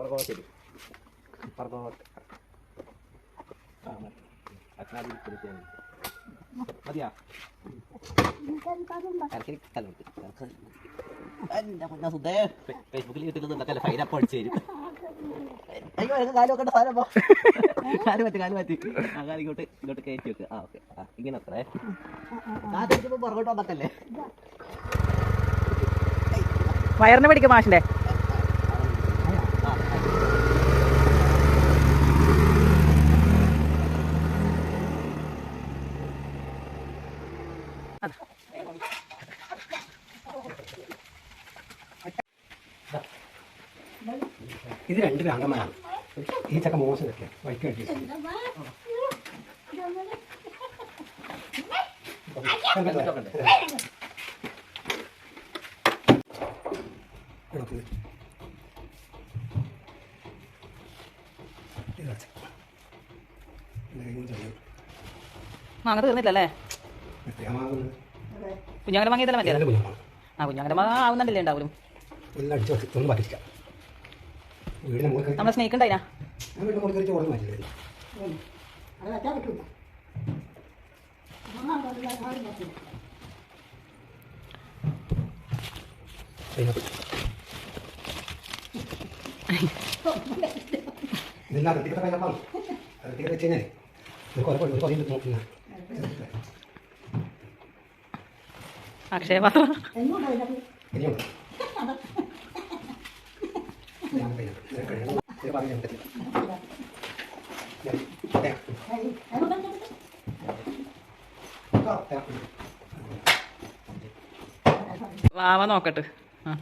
പുറകോട്ട് പറകോട്ട് ആ മതി. മതിയാ. ഫേസ്ബുക്കിൽ കിട്ടുന്നുണ്ടല്ലേ ഫൈൻ അപ്പോൾ അടിച്ചു തരും. അയ്യോ എനിക്ക് കാൽ വെക്കേണ്ട സാധനം പോ കാൽ പറ്റി കാൽ പറ്റി ആ കാൽ ഇങ്ങോട്ട് ഇങ്ങോട്ട് കയറ്റി വെക്ക്. ആ ഓക്കെ. ആ ഇങ്ങനെ അത്രേ പുറകോട്ട് വന്നിട്ടല്ലേ? വയറിന് പിടിക്കും മാഷിന്റെ. ഇത് രണ്ട് രാങ്കന്മാരാണ് ഈ ചക്ക മോശം വൈക്ക് കെട്ടി മാങ്ങ തീർന്നില്ലല്ലേ? കുഞ്ഞാങ്ങടെ മാങ്ങ ഇതല്ല മതിയല്ലോ ആ കുഞ്ഞാങ്ങടെ മാങ്ങ ആവുന്നുണ്ടല്ലേ ഉണ്ടാവും നമ്മളെ സ്നേക്ക് ഉണ്ടായിനാ ഇതെല്ലാം കഴിഞ്ഞപ്പം അത് കെട്ടിക്കട്ട് വെച്ച് കഴിഞ്ഞാൽ കുറേ കുറേ നോക്കുന്ന തേങ്ങ. വാവ നോക്കട്ട്. ആ